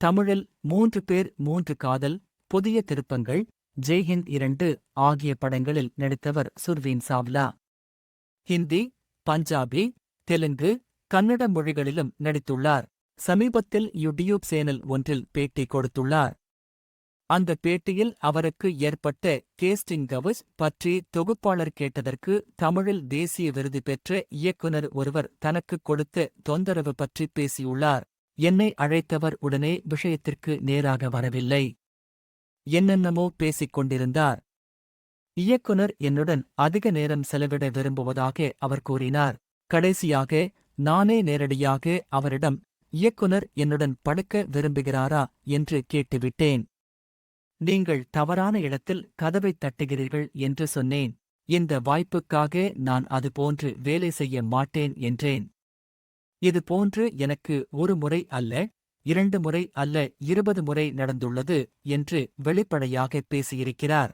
தமிழில் மூன்று பேர் மூன்று காதல் புதிய திருப்பங்கள் ஜெய்ஹிந்த் இரண்டு ஆகிய படங்களில் நடித்தவர் சுர்வீன் சாவ்லா. ஹிந்தி பஞ்சாபி தெலுங்கு கன்னட மொழிகளிலும் நடித்துள்ளார். சமீபத்தில் யூடியூப் சேனல் ஒன்றில் பேட்டி கொடுத்துள்ளார். அந்த பேட்டியில் அவருக்கு ஏற்பட்ட கேஸ்டிங் கவுஸ் பற்றி தொகுப்பாளர் கேட்டதற்கு தமிழில் தேசிய விருது பெற்ற இயக்குனர் ஒருவர் தனக்கு கொடுத்த தொந்தரவு பற்றி பேசியுள்ளார். என்னை அழைத்தவர் உடனே விஷயத்திற்கு நேராக வரவில்லை. என்னென்னமோ பேசிக் கொண்டிருந்தார். இயக்குனர் என்னுடன் அதிக நேரம் செலவிட விரும்புவதாக அவர் கூறினார். கடைசியாக நானே நேரடியாக அவரிடம் இயக்குனர் என்னுடன் படுக்க விரும்புகிறாரா என்று கேட்டுவிட்டேன். நீங்கள் தவறான இடத்தில் கதவைத் தட்டுகிறீர்கள் என்று சொன்னேன். இந்த வாய்ப்புக்காக நான் அதுபோன்று வேலை செய்ய மாட்டேன் என்றேன். இது போன்று எனக்கு ஒரு முறை அல்ல இரண்டு முறை அல்ல இருபது முறை நடந்துள்ளது என்று வெளிப்படையாக பேசியிருக்கிறார்.